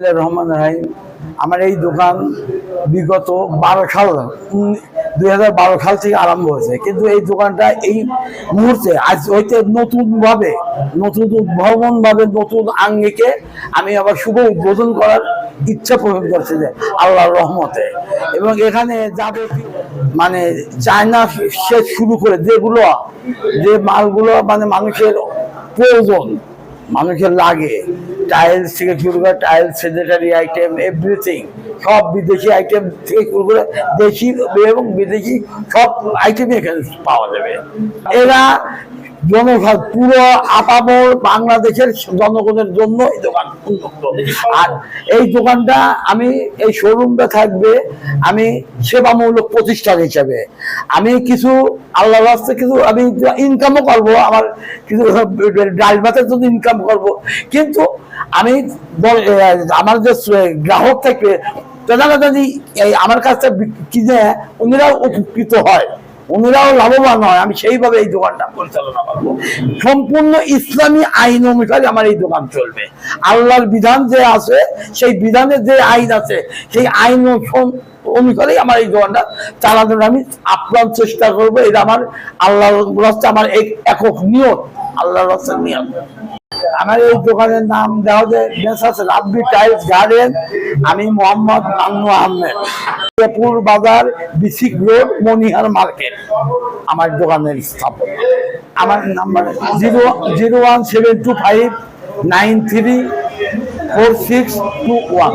রহমানির রহিম, আমার এই দোকান বিগত বারো সাল দুই হাজার বারো সাল থেকে আরম্ভ হয়েছে। কিন্তু এই দোকানটা এই মুহূর্তে, আজ হইতে নতুন ভাবে নতুন উদ্ভাবন ভাবে নতুন আঙ্গিকে আমি আবার শুভ উদ্বোধন করার ইচ্ছা পোষণ করছে যে আল্লাহর রহমতে। এবং এখানে যাবতীয় মানে চায়না সে শুরু করে যেগুলো, যে মালগুলো মানে মানুষের প্রয়োজন, মানুষের লাগে টাইলস থেকে শুরু করে টাইলস সেনেটারি আইটেম এভরিথিং সব বিদেশি আইটেম থেকে শুরু করে দেশি এবং বিদেশি সব আইটেমই এখানে পাওয়া যাবে। এরা জনসাধারণ পুরো আপামর বাংলাদেশের জনগণের জন্য এই দোকান আর এই দোকানটা আমি, এই শোরুমটা থাকবে আমি সেবামূলক প্রতিষ্ঠান হিসাবে। আমি কিছু আল্লাহ রাস্তে কিছু, আমি ইনকামও করব, আমার কিছু ডাল ভাতের জন্য ইনকাম করব। কিন্তু আমি আমার যে গ্রাহক থাকবে তারা যদি আমার কাছ থেকে কিনে, উনিরাও উপকৃত হয়। উনিরাও লাভবান হয় আমি সেইভাবে এই দোকানটা পরিচালনা করব। সম্পূর্ণ ইসলামী আইন অনুসারে আমার এই দোকান চলবে। আল্লাহর বিধান যে আছে, সেই বিধানের যে আইন আছে, সেই আইন অনুসারেই আমার এই দোকানটা চালানোর আমি আপ্রাণ চেষ্টা করব। এটা আমার আল্লাহর রাস্তা আমার এক একক নিয়ত, আল্লাহর রাস্তার নিয়ত। আমার এই দোকানের নাম দেওয়া মেসাস রাব্বি টাইলস গার্ডেন, আমি মোহাম্মদ মান্নু আহমেদ। জয়পুর বাজার, বিসিক রোড, মনিহার মার্কেট, আমার দোকানের স্থাপন। আমার number zero zero one seven two five nine three four six two one.